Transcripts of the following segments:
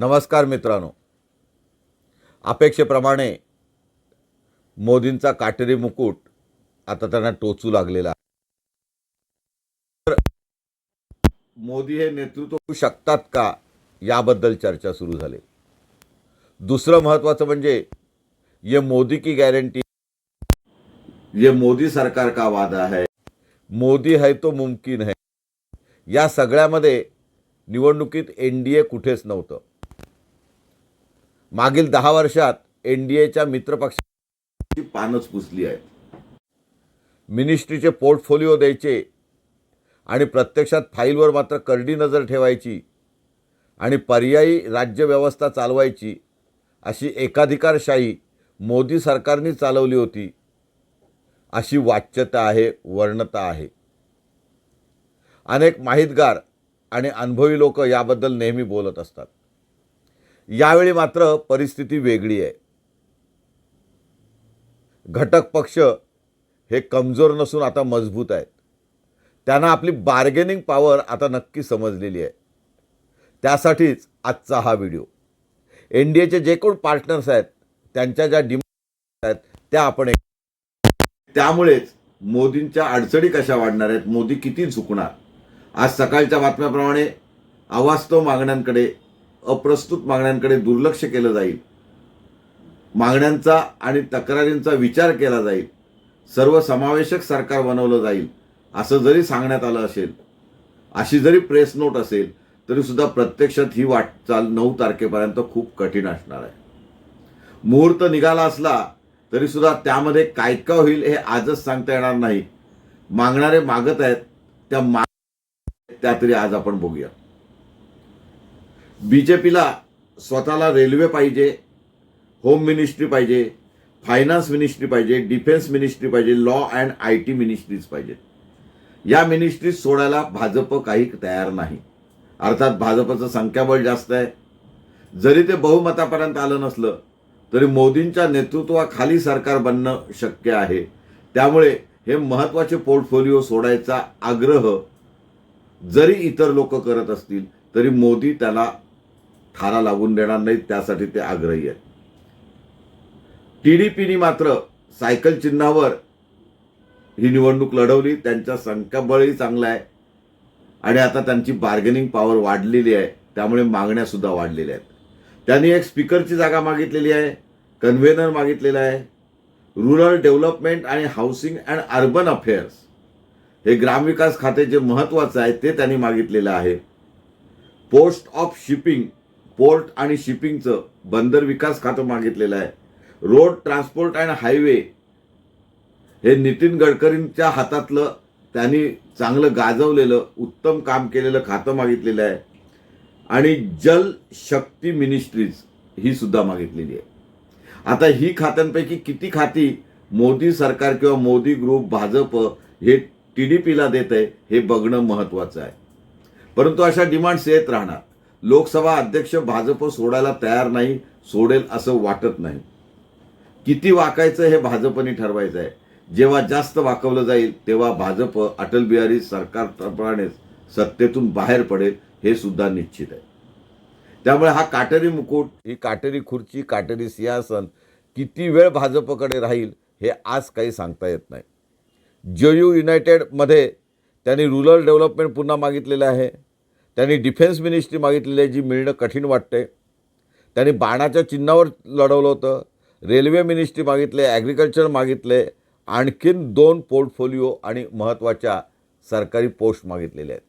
नमस्कार मित्रांनो. अपेक्षेप्रमाणे मोदींचा काटेरी मुकुट आता त्यांना टोचू लागलेला तर मोदी हे नेतृत्व करू शकतात का याबद्दल चर्चा सुरू झाली. दुसरं महत्त्वाचं म्हणजे ये मोदी की गॅरंटी ये मोदी सरकार का वादा है? मोदी है तो मुमकिन है. या सगळ्यामध्ये निवडणुकीत एन डी ए कुठेच नव्हतं. मागील दहा वर्षात एन डी एच्या मित्रपक्षाची पानच पुसली आहेत. मिनिस्ट्रीचे पोर्टफोलिओ द्यायचे आणि प्रत्यक्षात फाईलवर मात्र करडी नजर ठेवायची आणि पर्यायी राज्यव्यवस्था चालवायची अशी एकाधिकारशाही मोदी सरकारने चालवली होती. अशी वाच्यता आहे वर्णता आहे. अनेक माहितगार आणि अनुभवी लोक याबद्दल नेहमी बोलत असतात. यावेळी मात्र परिस्थिती वेगळी आहे. घटक पक्ष हे कमजोर नसून आता मजबूत आहेत. त्यांना आपली बार्गेनिंग पॉवर आता नक्की समजलेली आहे. त्यासाठीच आजचा हा व्हिडिओ एन डी एचे जे कोण पार्टनर्स आहेत त्यांच्या ज्या डिमांड आहेत त्या आपण त्यामुळेच मोदींच्या अडचणी कशा वाढणार आहेत मोदी किती झुकणार? आज सकाळच्या बातम्याप्रमाणे अवास्तव मागण्यांकडे अप्रस्तुत मागण्यांकडे दुर्लक्ष केलं जाईल. मागण्यांचा आणि तक्रारींचा विचार केला जाईल. सर्वसमावेशक सरकार बनवलं जाईल असं जरी सांगण्यात आलं असेल अशी जरी प्रेस नोट असेल तरी सुद्धा प्रत्यक्षात ही वाटचाल नऊ तारखेपर्यंत खूप कठीण असणार आहे. मुहूर्त निघाला असला तरी सुद्धा त्यामध्ये काय काय होईल हे आजच सांगता येणार नाही. मागणारे मागत आहेत त्या माग त्या तरी आज आपण बघूया. बी जे पीला स्वतःला रेल्वे पाहिजे होम मिनिस्ट्री पाहिजे फायनान्स मिनिस्ट्री पाहिजे डिफेन्स मिनिस्ट्री पाहिजे law and I T ministries पाहिजेत या मिनिस्ट्रीज सोडायला भाजप काही तयार नाही. अर्थात भाजपचं संख्याबळ जास्त आहे. जरी ते बहुमतापर्यंत आलं नसलं तरी मोदींच्या नेतृत्वाखाली सरकार बनणं शक्य आहे. त्यामुळे हे महत्त्वाचे पोर्टफोलिओ सोडायचा आग्रह जरी इतर लोक करत असतील तरी मोदी त्याला खारा लागून देणार नाहीत त्यासाठी ते आग्रही आहेत. टी डी पीने मात्र सायकल चिन्हावर ही निवडणूक लढवली. त्यांचा संख्याबळही चांगला आहे. आणि आता त्यांची बार्गेनिंग पॉवर वाढलेली आहे. त्यामुळे मागण्यासुद्धा वाढलेल्या आहेत. त्यांनी एक स्पीकरची जागा मागितलेली आहे कन्व्हेनर मागितलेला आहे. रुरल डेव्हलपमेंट आणि हाऊसिंग अँड अर्बन अफेअर्स हे ग्रामविकास खाते जे महत्त्वाचं आहे ते त्यांनी मागितलेलं आहे. पोस्ट ऑफ शिपिंग पोर्ट आणि शिपिंगचं बंदर विकास खातं मागितलेलं आहे. रोड ट्रान्सपोर्ट अँड हायवे हे नितीन गडकरींच्या हातातलं त्यांनी चांगलं गाजवलेलं उत्तम काम केलेलं खातं मागितलेलं आहे. आणि जल शक्ती मिनिस्ट्रीज ही सुद्धा मागितलेली आहे. आता ही खात्यांपैकी किती खाती मोदी सरकार किंवा मोदी ग्रुप भाजप हे टी डी पीला देत आहे हे बघणं महत्त्वाचं आहे. परंतु अशा डिमांड्स येत राहणार. लोकसभा अध्यक्ष भाजप सोडायला तयार नाही सोडेल असं वाटत नाही. किती वाकायचं हे भाजपने ठरवायचं आहे. जेव्हा जास्त वाकवलं जाईल तेव्हा भाजप अटल बिहारी सरकारप्रमाणेच सत्तेतून बाहेर पडेल हे सुद्धा निश्चित आहे. त्यामुळे हा काटेरी मुकुट ही काटेरी खुर्ची काटेरी सिंहासन किती वेळ भाजपकडे राहील हे आज काही सांगता येत नाही. जे यू युनायटेडमध्ये त्यांनी रुरल डेव्हलपमेंट पुन्हा मागितलेलं आहे. त्यांनी डिफेन्स मिनिस्ट्री मागितलेली आहे जी मिळणं कठीण वाटते त्यांनी बाणाच्या चिन्हावर लढवलं होतं रेल्वे मिनिस्ट्री मागितले ॲग्रिकल्चर मागितले आणखीन दोन पोर्टफोलिओ आणि महत्त्वाच्या सरकारी पोस्ट मागितलेल्या आहेत.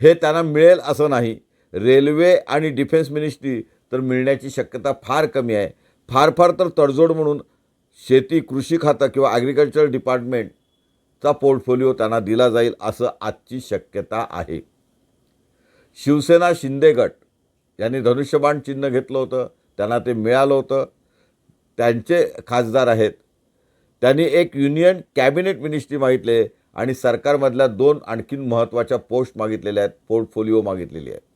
हे त्यांना मिळेल असं नाही रेल्वे आणि डिफेन्स मिनिस्ट्री तर मिळण्याची शक्यता फार कमी आहे. फार फार तर तडजोड म्हणून शेती कृषी खातं किंवा ॲग्रिकल्चर डिपार्टमेंटचा पोर्टफोलिओ त्यांना दिला जाईल असं आजची शक्यता आहे. शिवसेना शिंदे गट यांनी धनुष्यबाण चिन्ह घेतलं होतं त्यांना ते मिळालं होतं. त्यांचे खासदार आहेत. त्यांनी एक युनियन कॅबिनेट मिनिस्ट्री मागितले आणि सरकारमधल्या दोन आणखीन महत्त्वाच्या पोस्ट मागितलेल्या आहेत पोर्टफोलिओ मागितलेली आहे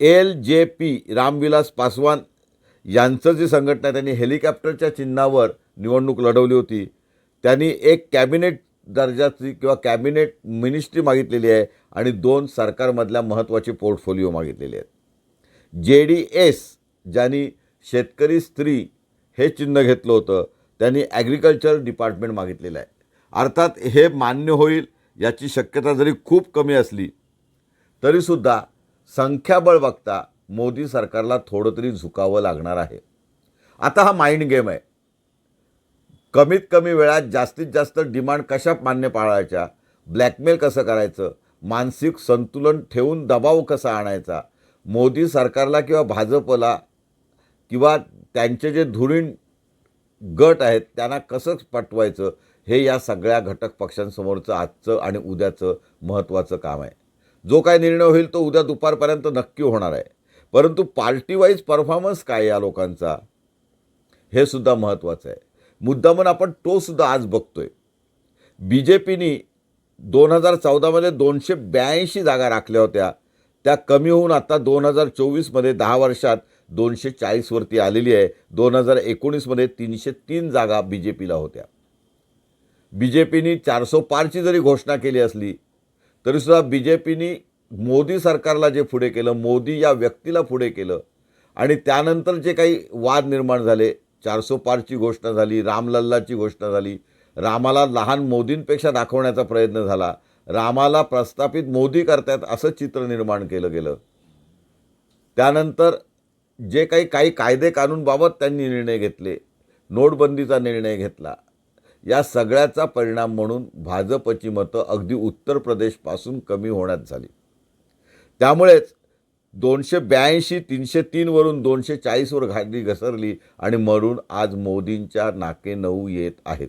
L J P Ramvilas Paswan यांचं जी संघटना आहे त्यांनी हेलिकॉप्टरच्या चिन्हावर निवडणूक लढवली होती. त्यांनी एक कॅबिनेट दर्जाची किंवा कॅबिनेट मिनिस्ट्री मागितलेली आहे आणि दोन सरकारमधल्या महत्त्वाचे पोर्टफोलिओ मागितलेले आहेत. जे डी एस ज्यांनी शेतकरी स्त्री हे चिन्ह घेतलं होतं त्यांनी ॲग्रिकल्चर डिपार्टमेंट मागितलेलं आहे. अर्थात हे मान्य होईल याची शक्यता जरी खूप कमी असली तरीसुद्धा संख्याबळ बघता मोदी सरकारला थोडं तरी झुकावं लागणार आहे. आता हा माइंड गेम आहे. कमीत कमी वेळात जास्तीत जास्त डिमांड कशा मान्य पाळायच्या ब्लॅकमेल कसं करायचं मानसिक संतुलन ठेवून दबाव कसा आणायचा? मोदी सरकारला किंवा भाजपला किंवा त्यांचे जे धुरीण गट आहेत त्यांना कसं पटवायचं? हे या सगळ्या घटक पक्षांसमोरचं आजचं आणि उद्याचं महत्त्वाचं काम आहे. जो काय निर्णय होईल तो उद्या दुपारपर्यंत नक्की होणार आहे. परंतु पार्टीवाईज परफॉर्मन्स काय या लोकांचा? हे सुद्धा महत्त्वाचं आहे. मुद्दामून आपण तो सुद्धा आज बघतोय. बी जे पीनी दोन हजार चौदामध्ये दोनशे ब्याऐंशी जागा राखल्या होत्या. त्या कमी होऊन आता दोन हजार चोवीसमध्ये दहा वर्षात दोनशे चाळीसवरती आलेली आहे. दोन हजार एकोणीसमध्ये तीनशे तीन जागा बी जे पीला होत्या. बी जे पीनी चारसो पारची जरी घोषणा केली असली तरीसुद्धा बी जे पीनी मोदी सरकारला जे पुढे केलं मोदी या व्यक्तीला पुढे केलं आणि त्यानंतर जे काही वाद निर्माण झाले चारसो पारची घोषणा झाली रामलल्लाची घोषणा झाली रामाला लहान मोदींपेक्षा दाखवण्याचा प्रयत्न झाला. रामाला प्रस्थापित मोदी करतात असं चित्र निर्माण केलं गेलं. त्यानंतर जे काही काही कायदे कानूनबाबत त्यांनी निर्णय घेतले नोटबंदीचा निर्णय घेतला. या सगळ्याचा परिणाम म्हणून भाजपची मतं अगदी उत्तर प्रदेशपासून कमी होण्यात झाली. त्यामुळेच दोनशे ब्याऐंशी तीनशे तीनवरून दोनशे चाळीसवर घाडी घसरली आणि मरून आज मोदींच्या नाके नऊ येत आहेत.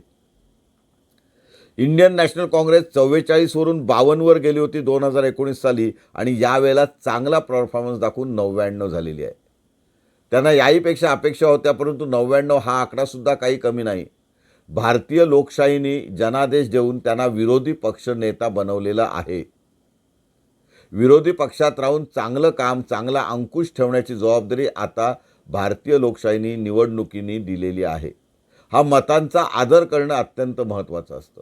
इंडियन नॅशनल काँग्रेस चव्वेचाळीसवरून बावन्नवर गेली होती दोन हजार एकोणीस साली आणि यावेळेला चांगला परफॉर्मन्स दाखवून नव्याण्णव झालेली आहे. त्यांना याहीपेक्षा अपेक्षा होत्या परंतु नव्याण्णव हा आकडासुद्धा काही कमी नाही. भारतीय लोकशाहीने जनादेश देऊन त्यांना विरोधी पक्ष नेता बनवलेला आहे. विरोधी पक्षात राहून चांगलं काम चांगला अंकुश ठेवण्याची जबाबदारी आता भारतीय लोकशाहीने निवडणुकीने दिलेली आहे. हा मतांचा आदर करणं अत्यंत महत्त्वाचं असतं.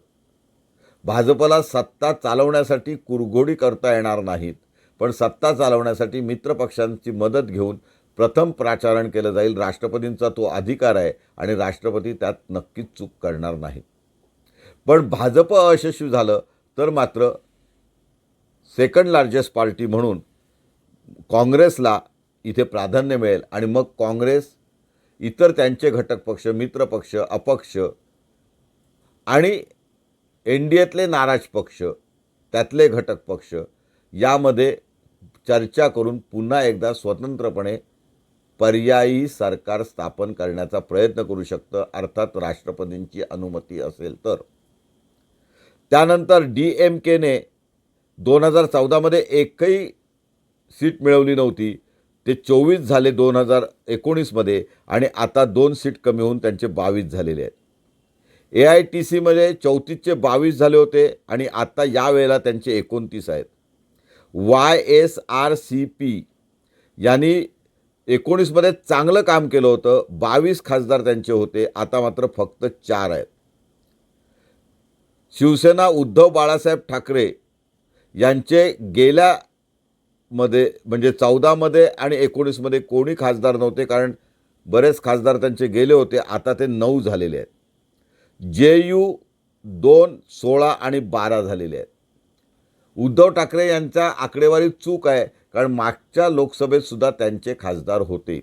भाजपला सत्ता चालवण्यासाठी कुरघोडी करता येणार नाहीत. पण सत्ता चालवण्यासाठी मित्रपक्षांची मदत घेऊन प्रथम प्राचारण केलं जाईल. राष्ट्रपतींचा तो अधिकार आहे आणि राष्ट्रपती त्यात नक्कीच चूक करणार नाहीत. पण भाजप अयशस्वी झालं तर मात्र सेकंड लार्जेस्ट पार्टी म्हणून काँग्रेसला इथे प्राधान्य मिळेल आणि मग काँग्रेस इतर त्यांचे घटक पक्ष मित्रपक्ष अपक्ष आणि एन डी एतले नाराज पक्ष त्यातले घटक पक्ष यामध्ये चर्चा करून पुन्हा एकदा स्वतंत्रपणे पर्यायी सरकार स्थापन करण्याचा प्रयत्न करू शकतं अर्थात राष्ट्रपतींची अनुमती असेल तर. त्यानंतर डी एम केने दोन हजार चौदामध्ये एकही सीट मिळवली नव्हती. ते चोवीस झाले दोन हजार एकोणीसमध्ये आणि आता दोन सीट कमी होऊन त्यांचे बावीस झालेले आहेत. ए आय टी सीमध्ये चौतीसचे बावीस झाले होते आणि आता यावेळेला त्यांचे एकोणतीस आहेत. Y S R C P यांनी एकोणीसमध्ये चांगलं काम केलं होतं. बावीस खासदार त्यांचे होते. आता मात्र फक्त चार आहेत. शिवसेना उद्धव बाळासाहेब ठाकरे यांचे गेल्या मध्ये म्हणजे चौदामध्ये आणि एकोणीसमध्ये कोणी खासदार नव्हते कारण बरेच खासदार त्यांचे गेले होते. आता ते नऊ झालेले आहेत. जे यू दोन सोळा आणि बारा झालेले आहेत. उद्धव ठाकरे यांच्या आकडेवारीत चूक आहे कारण मागच्या लोकसभेतसुद्धा त्यांचे खासदार होते.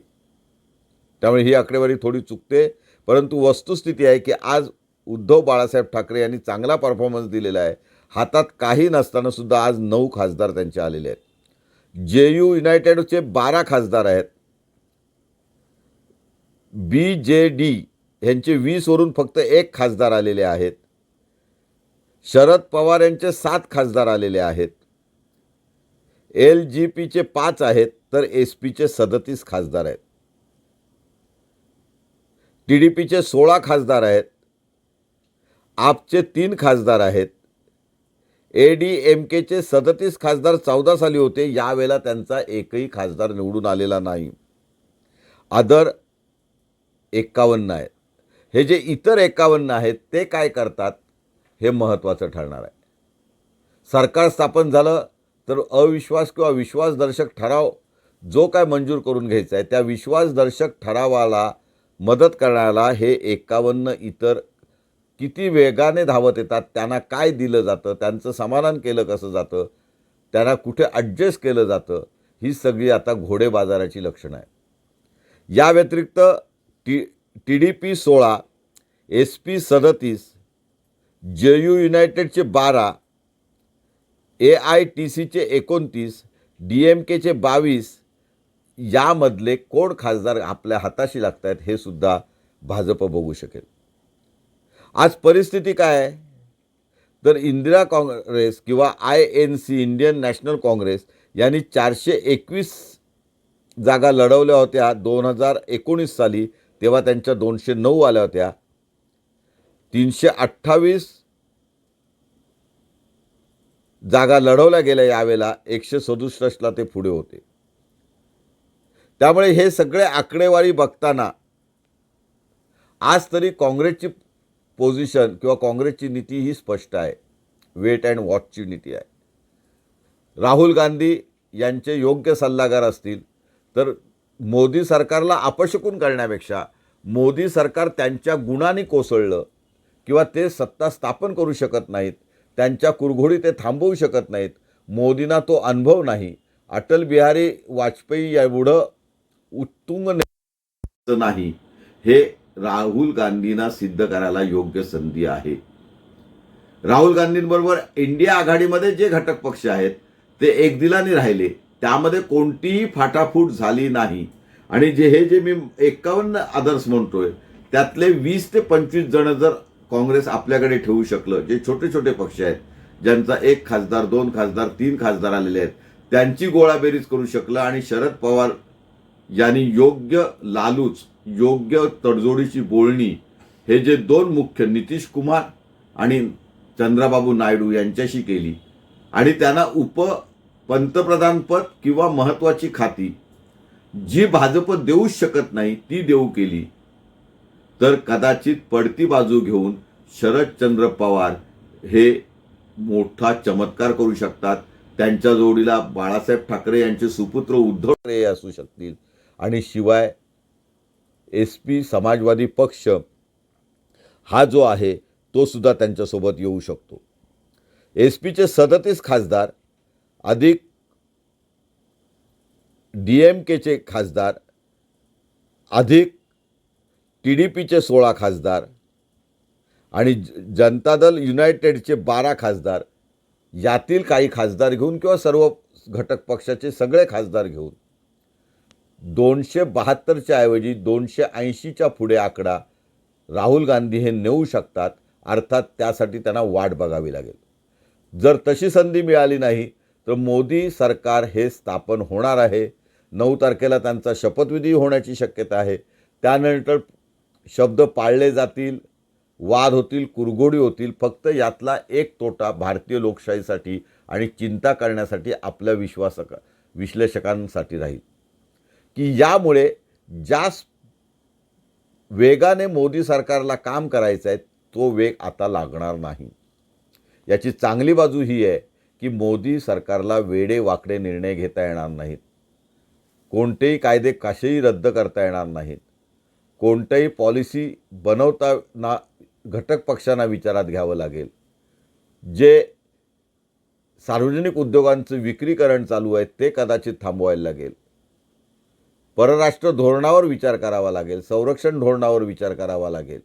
त्यामुळे ही आकडेवारी थोडी चुकते परंतु वस्तुस्थिती आहे की आज उद्धव बाळासाहेब ठाकरे यांनी चांगला परफॉर्मन्स दिलेला आहे. हातात काही नसतानासुद्धा आज नऊ खासदार त्यांचे आलेले आहेत. जे यू युनायटेडचे बारा खासदार आहेत. बी जे डी यांचे वीसवरून फक्त एक खासदार आलेले आहेत. शरद पवार यांचे सात खासदार आलेले आहेत. एल जी पीचे पाच आहेत तर एस पीचे सदतीस खासदार आहेत. टी डी पीचे सोळा खासदार आहेत. आपचे तीन खासदार आहेत. ए डी एम केचे सदतीस खासदार चौदा साली होते यावेळेला त्यांचा एकही खासदार निवडून आलेला नाही. आदर एक्कावन्न आहेत. हे जे इतर एकावन्न आहेत ते काय करतात हे महत्त्वाचं ठरणार आहे. सरकार स्थापन झालं तर अविश्वास किंवा विश्वासदर्शक ठराव जो काय मंजूर करून घ्यायचा आहे त्या विश्वासदर्शक ठरावाला मदत करण्याला हे एकावन्न इतर किती वेगाने धावत येतात त्यांना काय दिलं जातं त्यांचं समाधान केलं कसं जातं त्यांना कुठे ॲडजस्ट केलं जातं ही सगळी आता घोडे बाजाराची लक्षणं आहे या व्यतिरिक्त टी टी डी पी सोळा एस पी सदतीस जे यू युनायटेडचे बारा ए आय टी सीचे एकोणतीस डी एम केचे बावीस यामधले कोण खासदार आपल्या हाताशी लागत आहेत हे सुद्धा भाजप बघू शकेल. आज परिस्थिती काय आहे? तर इंदिरा काँग्रेस किंवा I N C Indian National Congress यांनी चारशे एकवीस जागा लढवल्या होत्या दोन हजार एकोणीस साली. तेव्हा त्यांच्या दोनशे नऊ आल्या होत्या. तीनशे अठ्ठावीस जागा लढवल्या गेल्या यावेळेला. एकशे सदुसष्टला ते पुढे होते. त्यामुळे हे सगळे आकडेवारी बघताना आज तरी काँग्रेसची पोझिशन किंवा काँग्रेसची नीती ही स्पष्ट आहे. वेट अँड वॉचची नीती आहे. राहुल गांधी यांचे योग्य सल्लागार असतील तर मोदी सरकारला अपशकून करण्यापेक्षा मोदी सरकार त्यांच्या गुणांनी कोसळलं किंवा ते सत्ता स्थापन करू शकत नाहीत त्यांच्या कुरघोडी ते थांबवू शकत नाहीत मोदींना तो अनुभव नाही. अटल बिहारी वाजपेयी एवढं उत्तुंग नाही. हे राहुल गांधींना सिद्ध करायला योग्य संधी आहे. राहुल गांधींबरोबर इंडिया आघाडीमध्ये जे घटक पक्ष आहेत ते एकदिलाने राहिले. त्यामध्ये कोणतीही फाटाफूट झाली नाही. आणि जे हे जे मी एकावन्न आदर्श म्हणतोय त्यातले वीस ते पंचवीस जण जर काँग्रेस आपल्याकडे ठेवू शकलं जे छोटे छोटे पक्ष आहेत ज्यांचा एक खासदार दोन खासदार तीन खासदार आलेले आहेत त्यांची गोळाबेरीज करू शकलं आणि शरद पवार यांनी योग्य लालूच योग्य तडजोडीची बोलणी हे जे दोन मुख्य नितीश कुमार आणि चंद्राबाबू नायडू यांच्याशी केली. आणि त्यांना उप पंतप्रधानपद किंवा महत्वाची खाती जी भाजप देऊच शकत नाही ती देऊ केली. तर कदाचित पडती बाजू घेऊन शरदचंद्र पवार हे मोठा चमत्कार करू शकतात. त्यांच्या जोडीला बाळासाहेब ठाकरे यांचे सुपुत्र उद्धव ठाकरे असू शकतील. आणि शिवाय एस पी समाजवादी पक्ष हा जो आहे तो सुद्धा त्यांच्यासोबत येऊ शकतो. एस पीचे सदतीस खासदार अधिक डी एम केचे खासदार अधिक टी डी पीचे सोळा खासदार आणि ज- जनता दल युनायटेडचे बारा खासदार यातील काही खासदार घेऊन किंवा सर्व घटक पक्षाचे सगळे खासदार घेऊन दोनशे बहात्तरच्या ऐवजी दोनशे ऐंशीच्या पुढे आकडा राहुल गांधी हे नेऊ शकतात अर्थात त्यासाठी त्यांना वाट बघावी लागेल. जर तशी संधी मिळाली नाही तर मोदी सरकार हे स्थापन होणार आहे. नऊ तारखेला त्यांचा शपथविधी होण्याची शक्यता आहे. त्यानंतर शब्द पाळले जातील वाद होतील कुरघोडी होतील. फक्त यातला एक तोटा भारतीय लोकशाहीसाठी आणि चिंता करण्यासाठी आपल्या विश्वासक विश्लेषकांसाठी राहील. की यामुळे ज्या वेगाने मोदी सरकारला काम करायचं आहे तो वेग आता लागणार नाही. याची चांगली बाजू ही आहे. की मोदी सरकारला वेडे वाकडे निर्णय घेता येणार नाहीत. कोणतेही कायदे कसेही रद्द करता येणार नाहीत. कोणत्याही पॉलिसी बनवताना घटक पक्षांना विचारात घ्यावं लागेल. जे सार्वजनिक उद्योगांचं विक्रीकरण चालू आहे ते कदाचित थांबवायला लागेल. परराष्ट्र धोरणावर विचार करावा लागेल संरक्षण धोरणावर विचार करावा लागेल.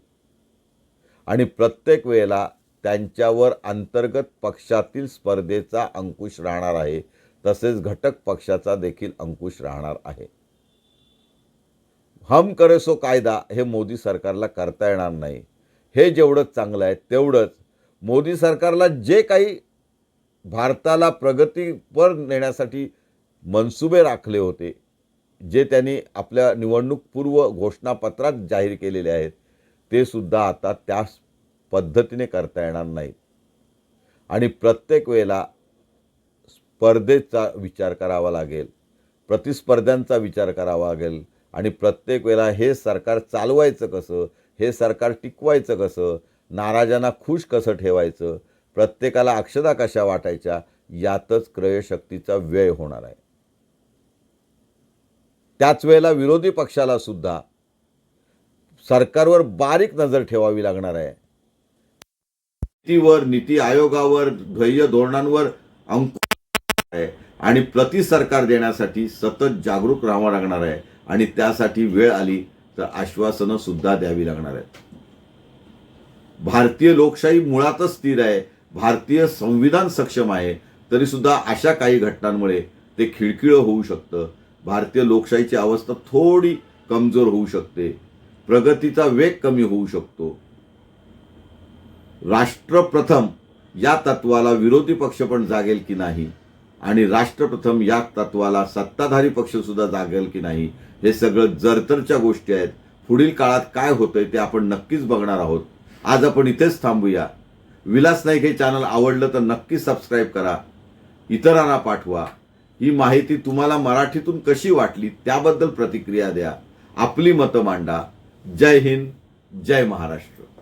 आणि प्रत्येक वेळेला त्यांच्यावर अंतर्गत पक्षातील स्पर्धेचा अंकुश राहणार आहे. तसेच घटक पक्षाचा देखील अंकुश राहणार आहे. हम करेसो कायदा हे मोदी सरकारला करता येणार नाही. हे जेवढं चांगलं आहे तेवढंच. मोदी सरकारला जे काही भारताला प्रगतीपर नेण्यासाठी मनसुबे राखले होते जे त्यांनी आपल्या निवडणूकपूर्व घोषणापत्रात जाहीर केलेले आहेत ते सुद्धा आता त्या पद्धतीने करता येणार नाहीत आणि प्रत्येक वेळेला स्पर्धेचा विचार करावा लागेल प्रतिस्पर्ध्यांचा विचार करावा लागेल आणि प्रत्येक वेळेला हे सरकार चालवायचं कसं हे सरकार टिकवायचं कसं नाराजांना खुश कसं ठेवायचं प्रत्येकाला अक्षदा कशा वाटायच्या यातच क्रयशक्तीचा व्यय होणार आहे. त्याच वेळेला विरोधी पक्षाला सुद्धा सरकारवर बारीक नजर ठेवावी लागणार आहे. नीतीवर नीती आयोगावर ध्येय धोरणांवर अंकुश आहे. आणि प्रति सरकार देण्यासाठी सतत जागरूक राहावं लागणार आहे. आणि त्यासाठी वेळ आली तर आश्वासनं सुद्धा द्यावी लागणार आहेत. भारतीय लोकशाही मुळातच स्थिर आहे. भारतीय संविधान सक्षम आहे. तरी सुद्धा अशा काही घटनांमुळे ते खिळखिळं होऊ शकतं. भारतीय लोकशाहीची अवस्था थोडी कमजोर होऊ शकते. प्रगतीचा वेग कमी होऊ शकतो. राष्ट्रप्रथम या तत्वाला विरोधी पक्ष पण जागेल की नाही? आणि राष्ट्रप्रथम या तत्वाला सत्ताधारी पक्ष सुद्धा जागेल की नाही? हे सगळं जरतरच्या गोष्टी आहेत. पुढील काळात काय होतंय ते आपण नक्कीच बघणार आहोत. आज आपण इथेच थांबूया. विलास नाईक हे चॅनल आवडलं तर नक्की सबस्क्राईब करा. इतरांना पाठवा. ही माहिती तुम्हाला मराठीतून कशी वाटली त्याबद्दल प्रतिक्रिया द्या. आपली मतं मांडा. जय हिंद जय महाराष्ट्र.